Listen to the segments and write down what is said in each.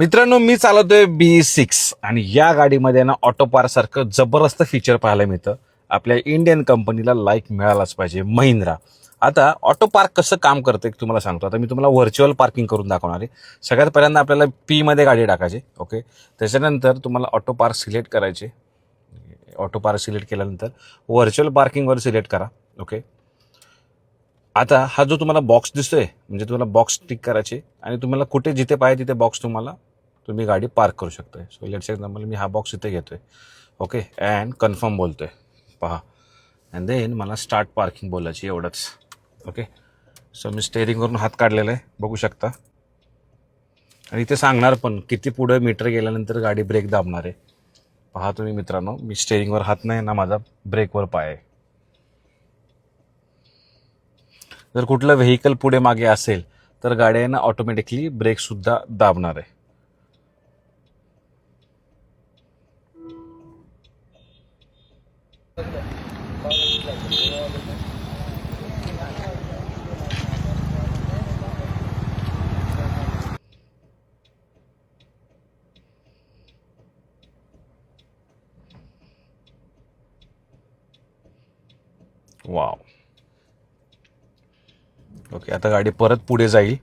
मित्रांनो मी चालवतोय बी सिक्स आणि या गाडीमध्ये ना ऑटो सारखं जबरदस्त फीचर पाहायला मिळतं. आपल्या इंडियन कंपनीला लाईक मिळालाच पाहिजे महिंद्रा. आता ऑटो पार्क कसं काम करतं एक तुम्हाला सांगतो. आता मी तुम्हाला व्हर्च्युअल पार्किंग करून दाखवणार आहे. सगळ्यात पहिल्यांदा आपल्याला पीमध्ये गाडी टाकायची ओके त्याच्यानंतर तुम्हाला ऑटो पार्क सिलेक्ट करायचे. ऑटो पार्क सिलेक्ट केल्यानंतर व्हर्च्युअल पार्किंगवर सिलेक्ट करा ओके आता हा जो तुम्हाला बॉक्स दिसतोय म्हणजे तुम्हाला बॉक्स टिक करायचे आणि तुम्हाला कुठे जिथे पाहिजे तिथे बॉक्स तुम्हाला तुम्ही गाडी पार्क करू शकताय. सो लेट्स एक्झाम्पल मी हा बॉक्स इथे घेतोय. ओके अँड कन्फर्म बोलतोय. पहा. अँड देन मला स्टार्ट पार्किंग बोलायची एवढंच. ओके सो मी स्टेअरिंगवरून हात काढलेला आहे. बघू शकता. आणि इथे सांगणार पण किती पुढे मीटर गेल्यानंतर गाडी ब्रेक दाबणार आहे. पहा तुम्ही मित्रांनो मी स्टेअरिंगवर हात नाही ना माझा ब्रेकवर पाय आहे. जर कुठलं व्हेकल पुढे मागे असेल तर गाडी आहे ना ऑटोमॅटिकली ब्रेकसुद्धा दाबणार आहे. वाव. ओके आता गाडी परत पुढे जाईल.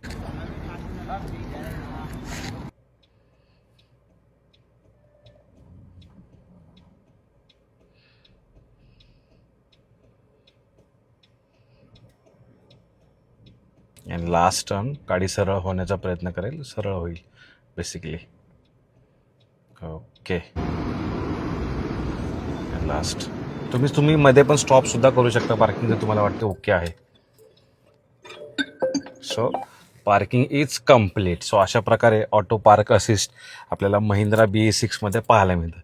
आणि लास्ट टर्न गाडी सरळ होण्याचा प्रयत्न करेल सरळ होईल बेसिकली ओके लास्ट तुम्ही तुम्ही मध्ये पण स्टॉप सुद्धा करू शकता पार्किंग जर तुम्हाला वाटते ओके आहे. So parking is complete so अशा प्रकारे ऑटो पार्क असिस्ट आपल्याला महिंद्रा बी ए सिक्समध्ये पाहायला मिळतं.